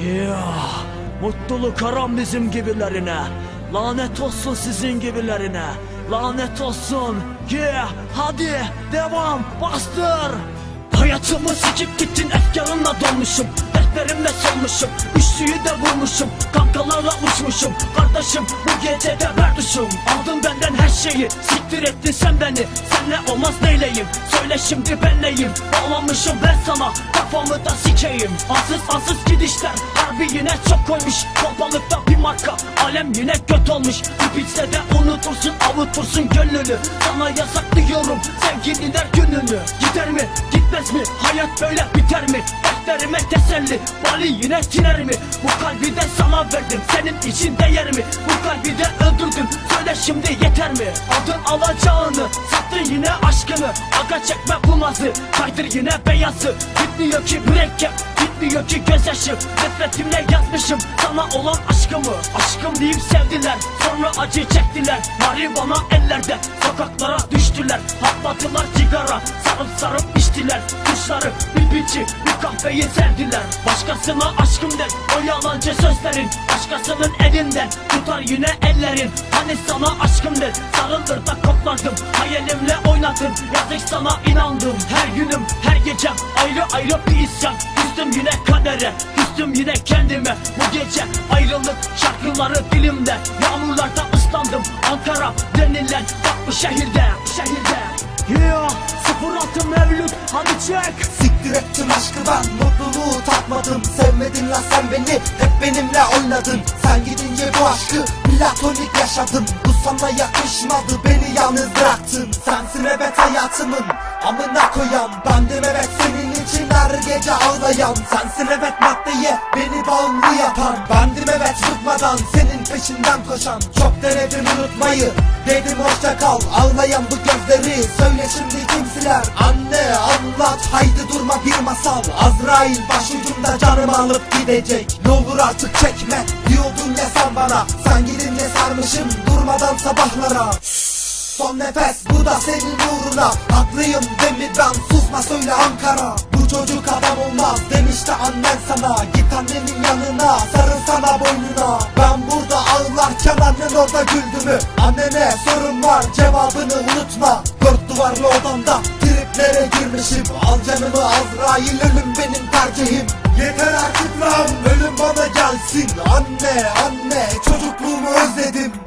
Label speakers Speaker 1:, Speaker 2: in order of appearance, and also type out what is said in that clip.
Speaker 1: Yeah, mutluluk haram bizim gibilerine. Lanet olsun sizin gibilerine. Lanet olsun. Yeah, hadi devam bastır. Hayatımı sikip gittin efkarınla dolmuşum Dertlerimle solmuşum Üçlüyü de vurmuşum Kankalarla uçmuşum. Kardeşim bu gece de berduşum Aldın benden her şeyi Siktir ettin sen beni. Senle olmaz neyleyim? Söyle şimdi ben neyim? Bağlanmışım ben sana Kafamı da sikeyim. Ansız ansız gidişler Harbi yine çok koymuş. Pompalıkta bir marka Alem yine göt olmuş. Bitse de unutursun avutursun gönlünü. Sana yasaklıyorum sevgililer gününü. Gider mi gitmez mi? Hayat böyle biter mi Dertlerime teselli Bali yine tiner mi Bu kalbi de sana verdim senin için değer mi Bu kalbi de öldürdüm söyle şimdi yeter mi? Aldın alacağını sattın yine aşkını. Aga çekme bu kaydır yine beyazı. Bitmiyor ki mürekkep bitmiyor ki gözyaşı. Nefretimle yazmışım sana olan aşkımı. Aşkım deyip sevdiler sonra acı çektiler. Maribana ellerde sokaklara düştüler Patladılar sigara sarıp sarıp içtiler. Kuşları bir biçi bir kahveyi sevdiler. Başkasına aşkım der o yalancı sözlerin Başkasının elinden tutar yine ellerin Hani sana aşkım der sarılır da koklardım Hayalimle oynadım yazık sana inandım Her günüm her gecem ayrı ayrı bir isyan Küstüm yine kadere. Küstüm yine kendime. Bu gece ayrılık şarkıları dilimde. Yağmurlarda ıslandım Ankara denilen bak bu şehirde Şehirde Yeah 06 Mevlüt hadi çek.
Speaker 2: Siktir ettim aşkı ben mutluluğu tatmadım. Sevmedin lan sen beni hep benimle oynadın. Sen gidince bu aşkı platonik yaşadım Sana yakışmadı beni yalnız bıraktın. Sensin evet hayatımın amına koyan. Bendim evet senin için her gece ağlayan. Sensin evet maddeye beni bağımlı yapan. Bendim evet bıkmadan senin peşinden koşan. Çok denedim unutmayı dedim hoşça kal. Ağlayan bu gözleri söyle şimdi kimsiler Anne anlat haydi durma bir masal. Azrail başucumda canımı alıp gidecek. Ne olur artık çekme diyordun ya sen bana. Sen gidince sarmışım durmadan sabahlara. Son nefes bu da senin uğruna. Haklıyım mi ben susma söyle Ankara. Bu çocuk adam olmaz demişti annen sana. Git annenin yanına sarıl sana boynuna. Ben burada ağlarken annen orada güldü mü? Annene sorun var cevabını unutma. Dört duvarlı odamda triplere girmişim. Al canımı Azrail ölüm benim tercihim. Yeter artık lan ölüm bana gelsin. Anne anne çocukluğumu özledim